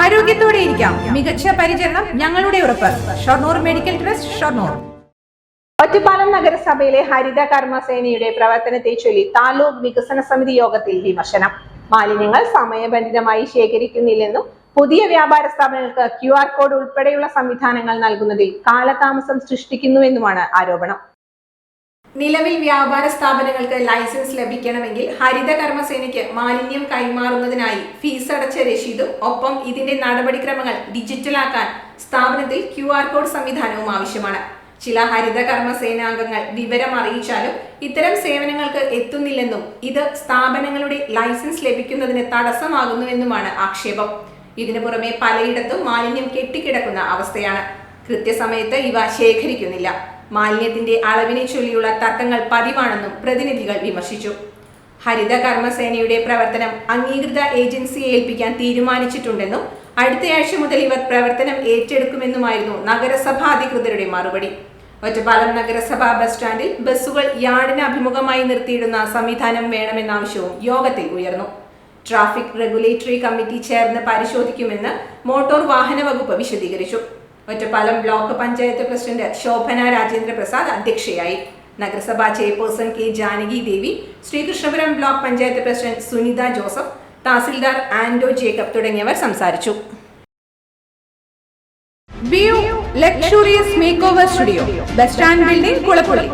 ആരോഗ്യത്തോടെ ഇരിക്കാം. മികച്ച പരിചരണം ഞങ്ങളുടെ ഉറപ്പ്. Shoranur medical trust Shoranur. Ottapalam നഗരസഭയിലെ ഹരിത കർമ്മസേനയുടെ പ്രവർത്തനത്തെ ചൊല്ലി താലൂക്ക് വികസന സമിതി യോഗത്തിൽ വിമർശനം. മാലിന്യങ്ങൾ സമയബന്ധിതമായി ശേഖരിക്കുന്നില്ലെന്നും പുതിയ വ്യാപാര സ്ഥാപനങ്ങൾക്ക് ക്യു ആർ കോഡ് ഉൾപ്പെടെയുള്ള സംവിധാനങ്ങൾ നൽകുന്നതിൽ കാലതാമസം സൃഷ്ടിക്കുന്നുവെന്നുമാണ് ആരോപണം. നിലവിൽ വ്യാപാര സ്ഥാപനങ്ങൾക്ക് ലൈസൻസ് ലഭിക്കണമെങ്കിൽ ഹരിത കർമ്മസേനയ്ക്ക് മാലിന്യം കൈമാറുന്നതിനായി ഫീസ് അടച്ച രസീതും ഒപ്പം ഇതിന്റെ നടപടിക്രമങ്ങൾ ഡിജിറ്റലാക്കാൻ സ്ഥാപനത്തിൽ ക്യു ആർ കോഡ് സംവിധാനവും ആവശ്യമാണ്. ചില ഹരിത കർമ്മസേനാംഗങ്ങൾ വിവരം അറിയിച്ചാലും ഇത്തരം സേവനങ്ങൾക്ക് എത്തുന്നില്ലെന്നും ഇത് സ്ഥാപനങ്ങളുടെ ലൈസൻസ് ലഭിക്കുന്നതിന് തടസ്സമാകുന്നുവെന്നുമാണ് ആക്ഷേപം. ഇതിനു പുറമെ പലയിടത്തും മാലിന്യം കെട്ടിക്കിടക്കുന്ന അവസ്ഥയാണ്. കൃത്യസമയത്ത് ഇവ ശേഖരിക്കുന്നില്ല. മാലിന്യത്തിന്റെ അളവിനെ ചൊല്ലിയുള്ള തർക്കങ്ങൾ പതിവാണെന്നും പ്രതിനിധികൾ വിമർശിച്ചു. ഹരിത കർമ്മസേനയുടെ പ്രവർത്തനം അംഗീകൃത ഏജൻസിയെ ഏൽപ്പിക്കാൻ തീരുമാനിച്ചിട്ടുണ്ടെന്നും അടുത്തയാഴ്ച മുതൽ ഇവർ പ്രവർത്തനം ഏറ്റെടുക്കുമെന്നുമായിരുന്നു നഗരസഭാ അധികൃതരുടെ മറുപടി. ഒറ്റപ്പാലം നഗരസഭാ ബസ് സ്റ്റാൻഡിൽ ബസ്സുകൾ യാർഡിന് അഭിമുഖമായി നിർത്തിയിടുന്ന സംവിധാനം വേണമെന്ന ആവശ്യവും യോഗത്തിൽ ഉയർന്നു. ട്രാഫിക് റെഗുലേറ്ററി കമ്മിറ്റി ചേർന്ന് പരിശോധിക്കുമെന്ന് മോട്ടോർ വാഹന വകുപ്പ് വിശദീകരിച്ചു. ഒറ്റപ്പാലം ബ്ലോക്ക് പഞ്ചായത്ത് പ്രസിഡന്റ് ശോഭന രാജേന്ദ്ര പ്രസാദ് അധ്യക്ഷയായി. നഗരസഭാ chairperson K Janaki Devi Sreekrishnapuram block panchayat president Sunitha Joseph tahsildar Ando Jacob തുടങ്ങിയവർ സംസാരിച്ചു. Luxurious makeover studio bus stand building Kulappully